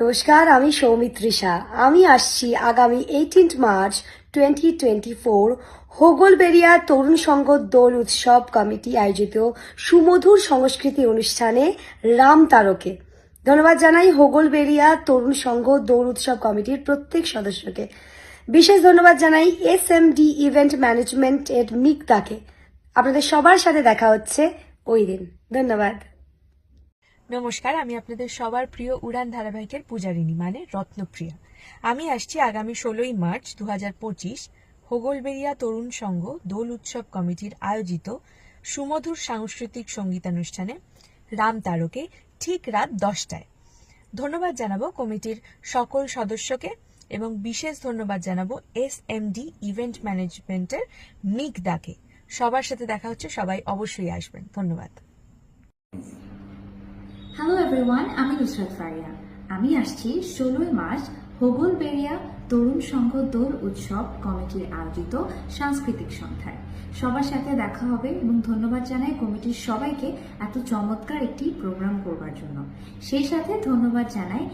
নমস্কার, আমি সৌমিত্রিষা আমি আসছি আগামী eighteenth March twenty twenty four Hoglaberia Tarun Sangha Dol উৎসব কমিটি আয়োজিত সুমধুর সংস্কৃতি অনুষ্ঠানে রাম তারকে। ধন্যবাদ জানাই হোগলবেরিয়া তরুণ সংঘ দৌড় উৎসব কমিটির প্রত্যেক সদস্যকে। বিশেষ ধন্যবাদ জানাই S M D event management এর মিকদাকে। আপনাদের সবার সাথে দেখা হচ্ছে ওই দিন। ধন্যবাদ। নমস্কার, আমি আপনাদের সবার প্রিয় উড়ান ধারাবাহিকের পূজারিনী মানে রত্নপ্রিয়া। আমি আসছি আগামী ষোলোই মার্চ দু হাজার পঁচিশ হোগলবেরিয়া তরুণ সংঘ দোল উৎসব কমিটির আয়োজিত সুমধুর সাংস্কৃতিক সঙ্গীতানুষ্ঠানে রাম তারকে ঠিক রাত দশটায়। ধন্যবাদ জানাব কমিটির সকল সদস্যকে এবং বিশেষ ধন্যবাদ জানাব এস এম ডি ইভেন্ট ম্যানেজমেন্টের মিক দাকে। সবার সাথে দেখা হচ্ছে, সবাই অবশ্যই আসবেন। ধন্যবাদ। হ্যালো এভরিওয়ান আমি নুসরাত ফারিয়া। আমি আসছি ষোলোই মার্চ হোগলবেরিয়া তরুণ সংঘ দোল উৎসব কমিটির আয়োজিত সাংস্কৃতিক সন্ধ্যায়। সবার সাথে দেখা হবে এবং ধন্যবাদ জানাই কমিটির সবাইকে এত চমৎকার একটি প্রোগ্রাম করবার জন্য। সেই সাথে ধন্যবাদ জানাই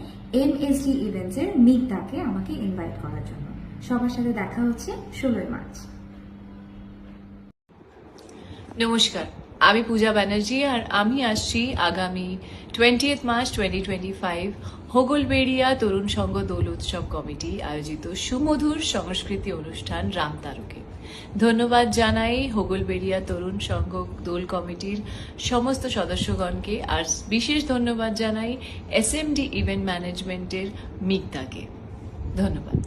এম এস ডি ইভেন্টসের মিগদাকে আমাকে ইনভাইট করার জন্য। সবার সাথে দেখা হচ্ছে ষোলোই মার্চ। নমস্কার। আমি পূজা ব্যানার্জি আর আমি আসছি আগামী twentieth March twenty twenty five Hoglaberia Tarun Sangha Dol উৎসব কমিটি আয়োজিত সুমধুর সংস্কৃতি অনুষ্ঠান রামতারকে ধন্যবাদ জানাই হোগলবেড়িয়া তরুণ সংঘ দোল কমিটির সমস্ত সদস্যগণকে আর বিশেষ ধন্যবাদ জানাই এসএমডি ইভেন্ট ম্যানেজমেন্টের মিগদাকে ধন্যবাদ।